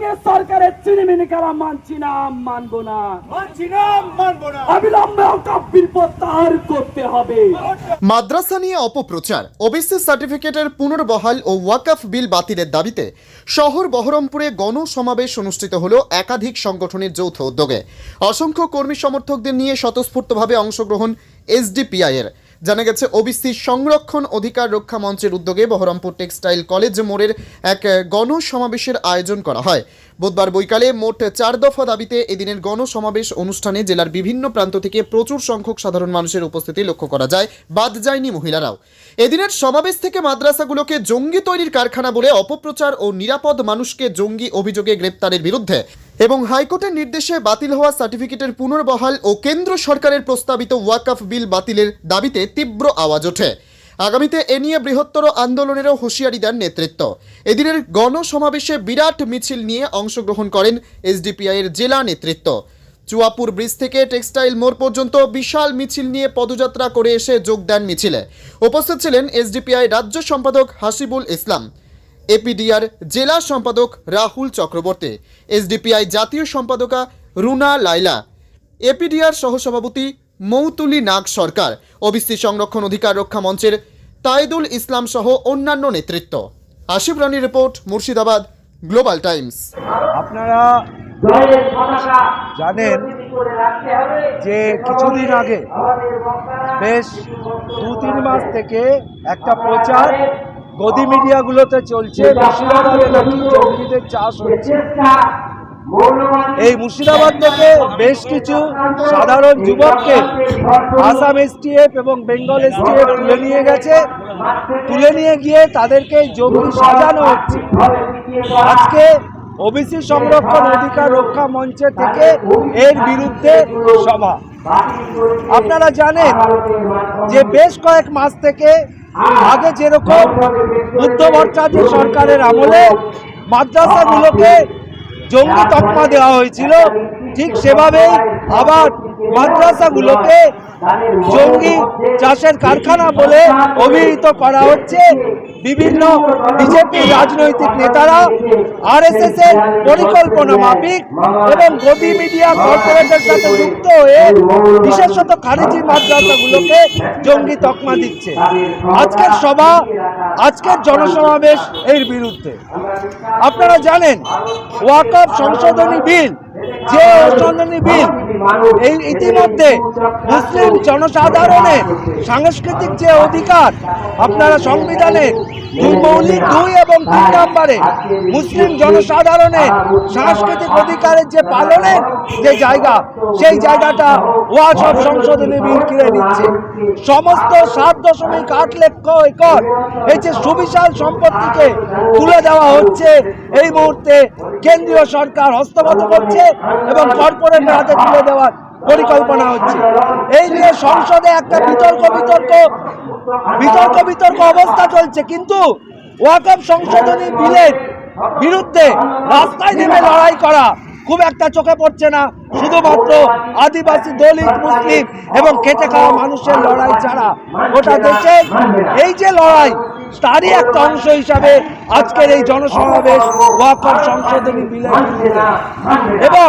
সঙ্গে সরকারের চিনিমিনি খেলা মানছি না মানবো না। মানছি না মানবো না। অবিলম্বে ওকাপ প্রত্যাহার করতে হবে। মাদ্রাসা নিয়ে অপপ্রচার ওবিসি সার্টিফিকেটের পুনর্বহাল ও ওয়াকফ বিল বাতিলের দাবিতে শহর বহরমপুরে গণসমাবেশ অনুষ্ঠিত হল একাধিক সংগঠনের যৌথ উদ্যোগে। অসংখ্য কর্মী সমর্থকদের নিয়ে স্বতঃস্ফূর্তভাবে অংশগ্রহণ এসডিপিআই এর জানা গেছে, ওবিসি সংরক্ষণ অধিকার রক্ষা মঞ্চের উদ্যোগে বহরমপুর টেক্সটাইল কলেজ মোড়ের এক গণসমাবেশের আয়োজন করা হয়। বুধবার বৈকালে মোট চার দফা দাবিতে এদিনের গণসমাবেশ অনুষ্ঠানে জেলার বিভিন্ন প্রান্ত থেকে প্রচুর সংখ্যক সাধারণ মানুষের উপস্থিতি লক্ষ্য করা যায়। বাদ যায়নি মহিলারাও। এদিনের সমাবেশ থেকে মাদ্রাসাগুলোকে জঙ্গি তৈরির কারখানা বলে অপপ্রচার ও নিরাপদ মানুষকে জঙ্গি অভিযোগে গ্রেপ্তারের বিরুদ্ধে এবং হাইকোর্টের নির্দেশে বাতিল হওয়া সার্টিফিকেটের পুনর্বহাল ও কেন্দ্র সরকারের প্রস্তাবিত ওয়াকফ বিল বাতিলের দাবিতে তীব্র আওয়াজ ওঠে। আগামীতে এ নিয়ে বৃহত্তর আন্দোলনেরও হুঁশিয়ারি দেন নেতৃত্ব। এদিনের গণসমাবেশে বিরাট মিছিল নিয়ে অংশগ্রহণ করেন এসডিপিআইয়ের জেলা নেতৃত্ব। চুয়াপুর ব্রিজ থেকে টেক্সটাইল মোড় পর্যন্ত বিশাল মিছিল নিয়ে পদযাত্রা করে এসে যোগ দেন মিছিলে। উপস্থিত ছিলেন এসডিপিআই রাজ্য সম্পাদক হাসিবুল ইসলাম, এপিডিআর জেলা সম্পাদক রাহুল চক্রবর্তী, এসডিপিআই জাতীয় সম্পাদকা রুনা লাইলা এপিডিআর সহসভাপতি মৌতুলি নাগ সরকার, ওবিসি সংরক্ষণ অধিকার রক্ষা মঞ্চের তাইদুল ইসলাম সহ অন্যান্য নেতৃত্ব। Ashif Rani report, Murshidabad, global times. আপনারা জানেন যে কিছুদিন আগে, বেশ দু তিন মাস থেকে একটা প্রচার গদি মিডিয়াগুলোতে চলছে মুর্শিদাবাদে নাকি জঙ্গিদের চাষ হচ্ছে। এই মুর্শিদাবাদ থেকে বেশ কিছু সাধারণ যুবককে আসাম এসটিএফ এবং বেঙ্গল এসটিএফ তুলে নিয়ে গেছে। তুলে নিয়ে গিয়ে তাদেরকে জঙ্গি সাজানো হচ্ছে। আজকে ওবিসি সংরক্ষণ অধিকার রক্ষা মঞ্চে থেকে এর বিরুদ্ধে সভা। আপনারা জানেন যে বেশ কয়েক মাস থেকে আগে যেরকম বুদ্ধ ভট্টাচার্য সরকারের আমলে মাদ্রাসাগুলোকে জঙ্গি তকমা দেওয়া হয়েছিল। ঠিক সেভাবেই আবার মাদ্রাসাগুলোকে জঙ্গি চাষের কারখানা বলে অভিহিত করা হচ্ছে। বিভিন্ন বিজেপি রাজনৈতিক নেতারা আরএসএস এর পরিকল্পনা মাফিক এবং গদি মিডিয়া কর্পোরেটের সাথে যুক্ত হয়ে বিশেষত খারিজি মাদ্রাসাগুলোকে জঙ্গি তকমা দিচ্ছে। আজকের সভা, আজকের জনসমাবেশ এর বিরুদ্ধে। আপনারা জানেন, ওয়াকফ সংশোধনী বিল যে সংশোধনী বিল এই ইতিমধ্যে মুসলিম জনসাধারণের সাংস্কৃতিক যে অধিকার আপনারা সংবিধানে দুই মৌলিক দুই এবং তিন নম্বরে মুসলিম জনসাধারণের সাংস্কৃতিক অধিকারের যে পালনের যে জায়গা সেই জায়গাটা ওয়াসব সংশোধনী বিল কিনে নিচ্ছে। সমস্ত সাত দশমিক আট লক্ষ একর এই যে সুবিশাল সম্পত্তিকে তুলে দেওয়া হচ্ছে এই মুহূর্তে কেন্দ্রীয় সরকার হস্তগত করছে। এবং কর্পোরেটের হাতে তুলে দেওয়ার পরিকল্পনা হচ্ছে। এই নিয়ে সংসদে একটা বিতর্ক বিতর্ক বিতর্ক বিতর্ক অবস্থা চলছে। কিন্তু ওয়াকফ সংশোধনী বিলের বিরুদ্ধে রাস্তায় নেমে লড়াই করা খুব একটা চোখে পড়ছে না, শুধুমাত্র আদিবাসী দলিত মুসলিম এবং খেটে খাওয়া মানুষের লড়াই ছাড়া গোটা দেশে এই যে লড়াই, তারই একটা অংশ হিসাবে আজকের এই জনসমাবেশ ওয়াকফ সংশোধনী বিলের এবং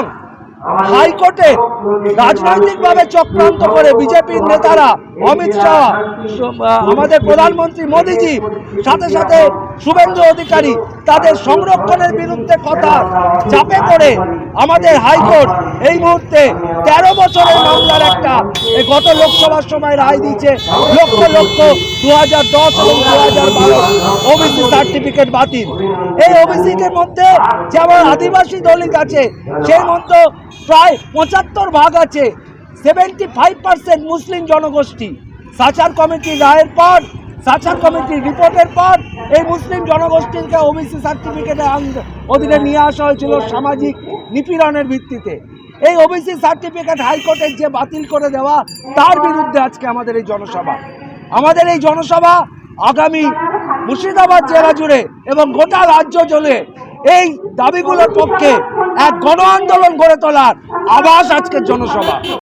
হাইকোর্টে রাজনৈতিকভাবে চক্রান্ত করে বিজেপির নেতারা অমিত শাহ, আমাদের প্রধানমন্ত্রী মোদীজি, সাথে সাথে শুভেন্দু অধিকারী তাদের সংরক্ষণের বিরুদ্ধে কথা চাপে পড়ে আমাদের হাইকোর্ট এই মুহূর্তে তেরো বছরের মামলার একটা গত লোকসভার সময় রায় দিয়েছে লক্ষ লক্ষ দু হাজার দশ এবং দু হাজার বারো ওবিসি সার্টিফিকেট বাতিল। এই ওবিসিদের মধ্যে যেমন আদিবাসী দলিত আছে, সেই মধ্যে প্রায় পঁচাত্তর ভাগ আছে সেভেন্টি ফাইভ পার্সেন্ট মুসলিম জনগোষ্ঠী। সাচার কমিটির রায়ের পর সাচার কমিটির রিপোর্টের পর এই মুসলিম জনগোষ্ঠীকে ওবিসি সার্টিফিকেটের অধীনে নিয়ে আসা হয়েছিল সামাজিক নিপীড়নের ভিত্তিতে। এই ওবিসি সার্টিফিকেট হাইকোর্টের যে বাতিল করে দেওয়া, তার বিরুদ্ধে আজকে আমাদের এই জনসভা। আমাদের এই জনসভা আগামী মুর্শিদাবাদ জেলা জুড়ে এবং গোটা রাজ্য জুড়ে এই দাবিগুলোর পক্ষে এক গণ আন্দোলন গড়ে তোলার আবাস আজকের জনসভা।